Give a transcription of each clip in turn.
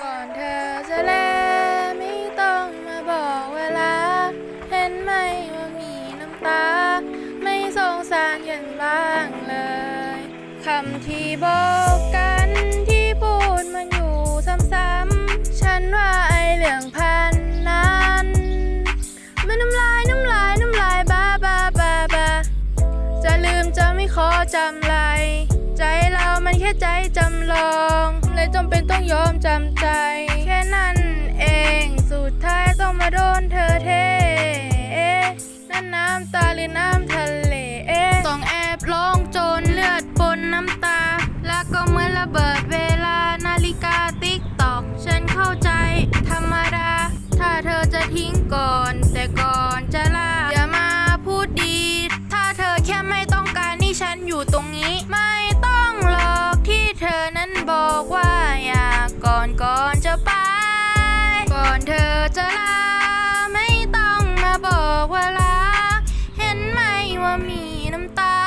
ก่อนเธอจะแลไม่ต้องมาบอกเวลา เห็นไหมว่ามีน้ำตา ไม่สงสารกันบ้างเลยคำที่บอกกันที่พูดมันอยู่ซ้ำๆฉันว่าไอเรื่องพันนั้นมันน้ำลายน้ำลายน้ำลายบ้าบ้าบ้าบ้าจะลืมจะไม่ขอจำไร ใจเรามันแค่ใจจำลอง ยอมจำใจ แค่นั้นเอง สุดท้ายต้องมาโดนเธอเท อนเธอจะลาไม่ต้องมาบอกว่ารักเห็นไหมว่ามีน้ำตา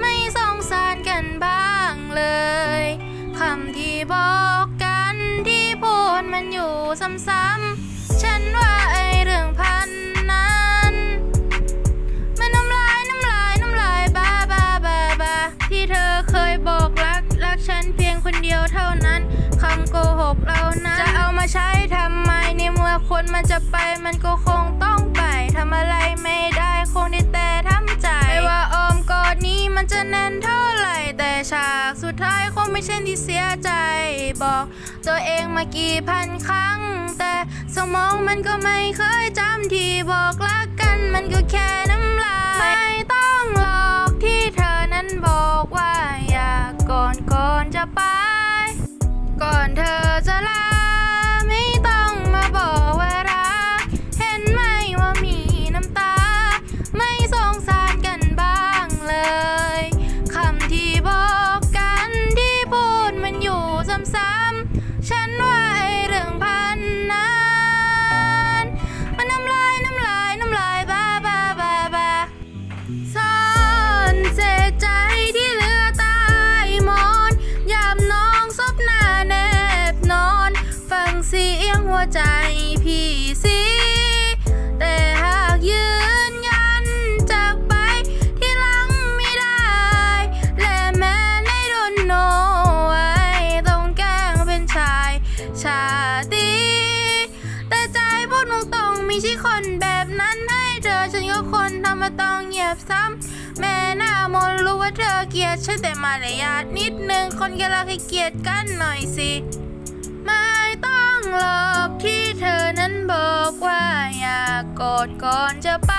ไม่สงสารกันบ้างเลยคำที่บอกกันที่พูดมันอยู่ซ้ำๆฉันว่าไอเรื่องพันนั้นมันน้ำลายน้ำลายน้ำลายบ้าบ้าบ้าบ้าที่เธอเคยบอกรักรักฉันเพียงคนเดียวเท่านั้นคำโกหกเรานั้นจะ มันจะไปมันก็คงต้องไปทำอะไรไม่ได้คงได้แต่ทำใจ ไม่ว่าออมกอดนี้มันจะแน่นเท่าไหร่แต่ฉากสุดท้ายคงไม่ใช่ที่เสียใจ บอกตัวเองมากี่พันครั้ง แต่สมองมันก็ไม่เคยจำที่บอกรักกันมันก็แค่น้ำลาย ไม่ต้องหลอกที่ ใจพี่สิแต่หากยืนยันจากไปที่หลังไม่ได้ และแม้ในดนโนไว้ต้องแกล้งเป็นชาย ชาติ แต่ใจพูดตรงๆมีชิคนแบบนั้นให้เธอฉันก็คนทำมาต้องเหยียบซ้ำแม่หน้ามนรู้ว่าเธอเกลียดฉันแต่มารยาทนิดนึงคนก็รักให้เกียดกันหน่อยสิ ไม่ต้อง องหลอกที่เธอนั้นบอกว่าอยากกอดก่อนจะไป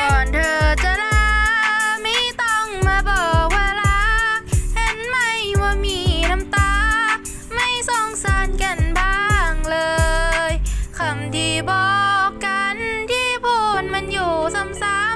ก่อนเธอจะลาไม่ต้องมาบอกว่ารักเห็นไหมว่ามีน้ำตา ไม่สงสารกันบ้างเลยคำที่บอกกันที่พูดมันอยู่ซ้ำๆ